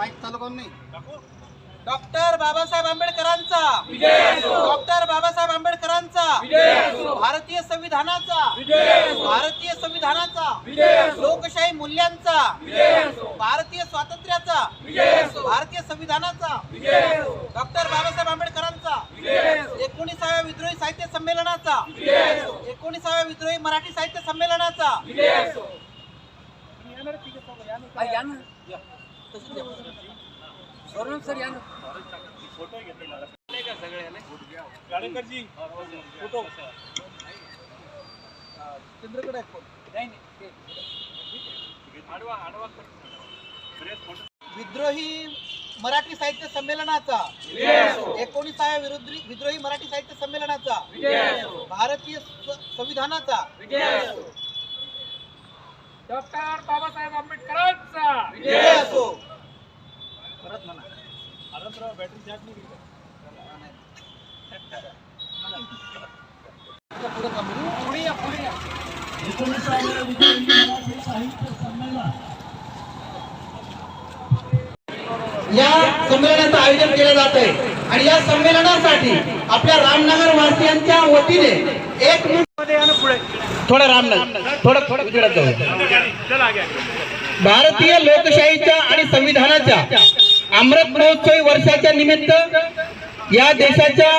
माहीत चालू कोण नाही. डॉक्टर बाबासाहेब आंबेडकरांचा. डॉक्टर बाबासाहेब आंबेडकरांचा. भारतीय संविधानाचा. भारतीय संविधानाचा. लोकशाही मूल्यांचा. भारतीय स्वातंत्र्याचा. भारतीय संविधानाचा. डॉक्टर बाबासाहेब आंबेडकरांचा. एकोणीसाव्या विद्रोही साहित्य संमेलनाचा. एकोणीसाव्या विद्रोही मराठी साहित्य संमेलनाचा. चंद्रकडे आहे phone. विद्रोही मराठी साहित्य संमेलनाचा. एकोणीसाव्या विरुद्ध विद्रोही मराठी साहित्य संमेलनाचा. भारतीय स्व- संविधानाचा. डॉक्टर बाबासाहेब आंबेडकरांचा. विजय असो परत म्हणा. पुढं का म्हणू? पुढे या पुढे संमेलनाचं आयोजन केलं जात आहे. आणि या संमेलनासाठी आपल्या रामनगर वासियांच्या वतीने एक मिनिट थोडं रामनगर थोडं थोडं जाऊ. भारतीय लोकशाहीच्या आणि संविधानाच्या अमृत महोत्सवी वर्षाच्या निमित्त या देशाच्या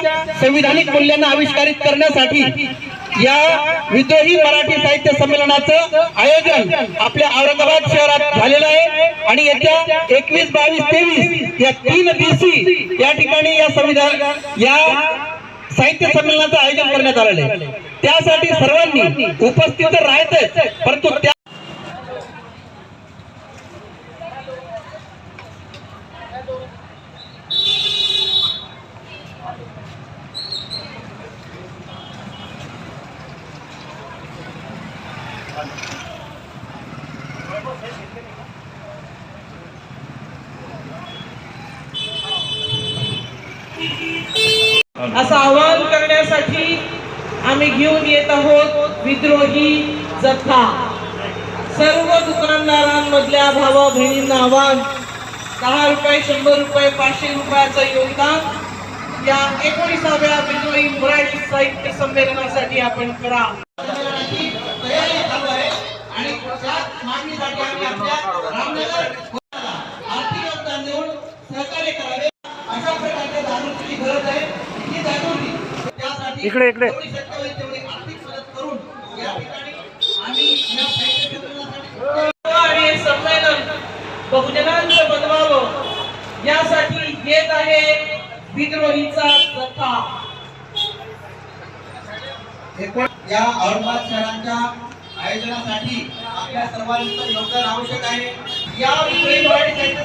संविधानिक मूल्यांना आविष्कारित करण्यासाठी या विद्रोही मराठी साहित्य संमेलनाचं आयोजन आपल्या औरंगाबाद शहरात झालेलं आहे. आणि येत्या एकवीस बावीस तेवीस या तीन दिवशी या ठिकाणी या संविधान या साहित्य संमेलनाचं आयोजन करण्यात आलेलं आहे. त्यासाठी सर्वांनी उपस्थित तर राहायचंच परंतु त्या असं आवाहन करण्यासाठी आम्ही घेऊन येत आहोत विद्रोही जथा सर्व दुकानदारांमधल्या भावा बहिणींना आव्हान. दहा रुपये शंभर रुपये पाचशे रुपयाचं योगदान. या एकोणीसाव्या विद्रोही मराठी साहित्य संमेलनासाठी आपण करा. आर्थिक योगदान देऊन सहकार्य करावे. अशा प्रकारच्या जागृतीची गरज आहे. ही जागृती इकडे, इकडे. या हे बहुजनांचं बनवावं यासाठी येत आहे विद्रोहीचा या औरंगाबाद शहरांच्या आयोजनासाठी आपल्या सर्वांचं योगदान आवश्यक आहे या विक्री साहित्य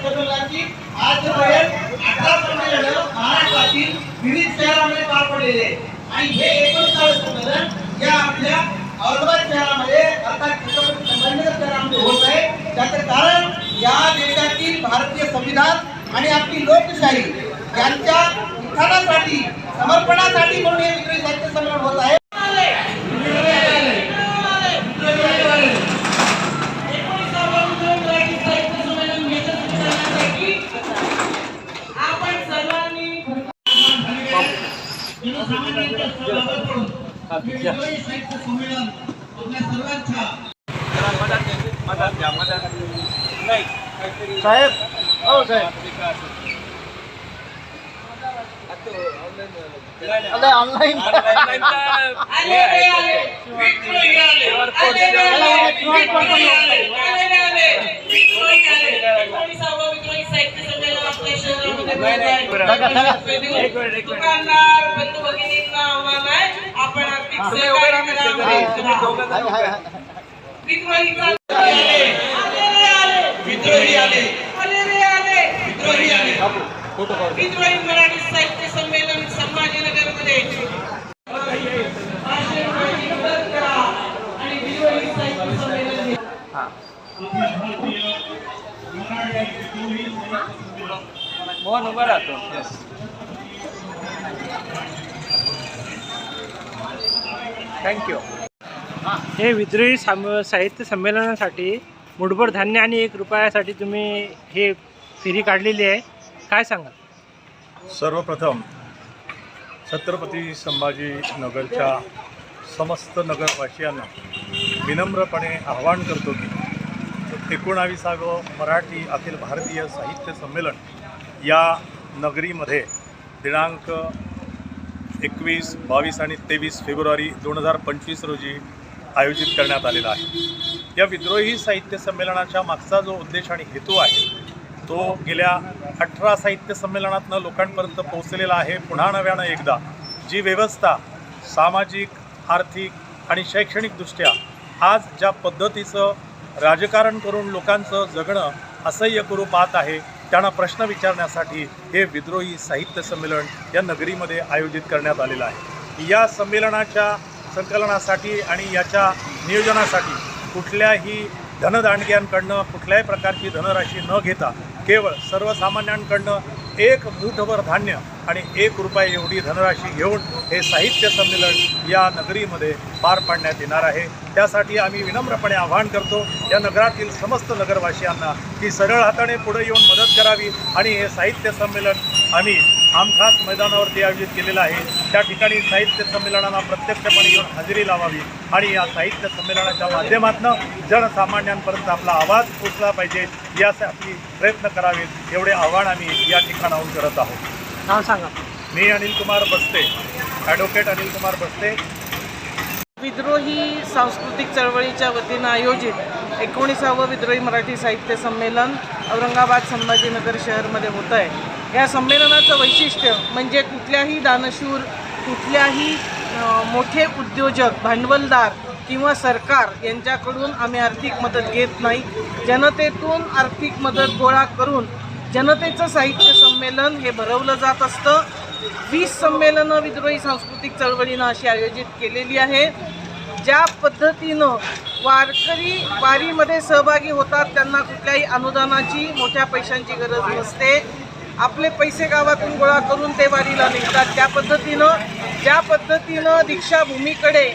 आजपर्यंत अठरा संमेलन महाराष्ट्रातील विविध शहरामध्ये पार पडलेले आहे. आणि हे एकोणीसावे संमेलन या आपल्या औरंगाबाद शहरामध्ये अर्थात छत्रपती संभाजीनगर शहरामध्ये होत आहे. त्याचं कारण या देशातील भारतीय संविधान आणि आपली लोकशाही यांच्या उत्थानासाठी समर्पणासाठी म्हणून हे विक्री साहित्य संमेलन होत आहे. साहेब हो साहेब. अरे ऑनलाईन आले रे आले. विद्रोही आले आले रे आले दुकानदार बंधू भगिनींना आव्हान आहे आपण आर्थिक सहकार्य करा. विद्रोहीचा आले. आले रे आले. विद्रोही आले. रे आले विद्रोही आले विद्रोही मराठी साहित्य संमेलन संभाजीनगरमध्ये पाचशे रुपयाची मदत करा आणि विद्रोही साहित्य संमेलन घ्या. मोहन उभा राहतो. थँक्यू हे विद्रोही साम साहित्य संमेलनासाठी मुठभर धान्य आणि एक रुपयासाठी तुम्ही हे फेरी काढलेली आहे. काय सांगाल? सर्वप्रथम छत्रपती संभाजी नगरच्या समस्त नगरवासियांना विनम्रपणे आवाहन करतो की एकोणाविसावं मराठी अखिल भारतीय साहित्य संमेलन या नगरीमध्ये दिनांक एकवीस बावीस आणि तेवीस फेब्रुवारी दोन हजार पंचवीस रोजी आयोजित करण्यात आलेला आहे. या विद्रोही साहित्य संमेलनाच्या मागचा जो उद्देश आणि हेतू आहे तो गेल्या अठरा साहित्य संमेलनातनं लोकांपर्यंत पोहोचलेला आहे. पुन्हा नव्यानं एकदा जी व्यवस्था सामाजिक आर्थिक आणि शैक्षणिकदृष्ट्या आज ज्या पद्धतीचं राजकारण करून लोकांचं जगणं असह्य करू पाहत आहे त्यांना प्रश्न विचारण्यासाठी हे विद्रोही साहित्य संमेलन या नगरीमध्ये आयोजित करण्यात आलेलं आहे. या संमेलनाच्या संकलनासाठी आणि याच्या नियोजनासाठी कुठल्याही धनदांडग्यांकडनं कुठल्याही प्रकारची धनराशी न घेता केवळ सर्वसामान्यांकडनं एक मूठभर धान्य आणि एक रुपये एवढी धनराशी घेऊन हे साहित्य संमेलन या नगरीमध्ये पार पाडण्यात येणार आहे. त्यासाठी आम्ही विनम्रपणे आवाहन करतो या नगरातील समस्त नगरवासियांना की सरळ हाताने पुढे येऊन मदत करावी आणि हे साहित्य संमेलन आम्ही आमखास मैदानावरती आयोजित केलेलं आहे. त्या ठिकाणी साहित्य संमेलनाला प्रत्यक्षपणे येऊन हजेरी लावावी आणि या साहित्य संमेलनाच्या माध्यमातून जनसामान्यांपर्यंत आपला आवाज पोचला पाहिजे यासाठी प्रयत्न करावेत एवढे आव्हान आम्ही या ठिकाणाहून करत आहोत. नाव सांगा. मी अनिल कुमार बस्ते ॲडव्होकेट अनिल कुमार बस्ते. विद्रोही सांस्कृतिक चळवळीच्या वतीनं आयोजित एकोणीसावं विद्रोही मराठी साहित्य संमेलन औरंगाबाद संभाजीनगर शहरमध्ये होतं आहे. या संमेलनाचं वैशिष्ट्य म्हणजे कुठल्याही दानशूर कुठल्याही मोठे उद्योजक भांडवलदार किंवा सरकार यांच्याकडून आम्ही आर्थिक मदत घेत नाही. जनतेतून आर्थिक मदत गोळा करून जनतेचं साहित्य संमेलन हे भरवलं जात असतं. वीस संमेलनं विद्रोही सांस्कृतिक चळवळीनं अशी आयोजित केलेली आहे. ज्या पद्धतीनं वारकरी वारीमध्ये सहभागी होतात त्यांना कुठल्याही अनुदानाची मोठ्या पैशांची गरज नसते. आपले पैसे गावातून गोळा करून ते वारीला निघतात. त्या पद्धतीनं ज्या पद्धतीनं दीक्षाभूमीकडे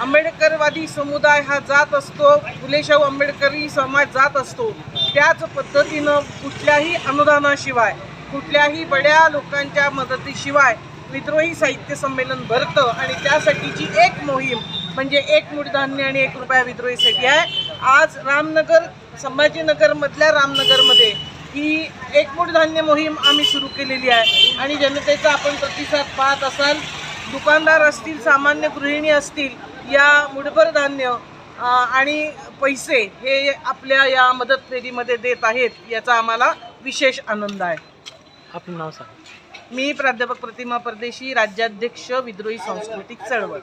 आंबेडकरवादी समुदाय हा जात असतो फुलेशाहू आंबेडकरी समाज जात असतो त्याच पद्धतीनं कुठल्याही अनुदानाशिवाय कुठल्याही बड्या लोकांच्या मदतीशिवाय विद्रोही साहित्य संमेलन भरतं आणि त्यासाठीची एक मोहीम म्हणजे एक मूठ धान्य आणि एक रुपया विद्रोहीसाठी आहे. आज रामनगर संभाजीनगरमधल्या रामनगरमध्ये ही एक मूठ धान्य मोहीम आम्ही सुरू केलेली आहे. आणि जनतेचा आपण प्रतिसाद पाहत असाल दुकानदार असतील सामान्य गृहिणी असतील या मुठभर धान्य आणि पैसे हे आपल्या या मदत फेरीमध्ये देत आहेत याचा आम्हाला विशेष आनंद आहे. आपलं नाव सांगा. मी प्राध्यापक प्रतिमा परदेशी राज्याध्यक्ष विद्रोही सांस्कृतिक चळवळ.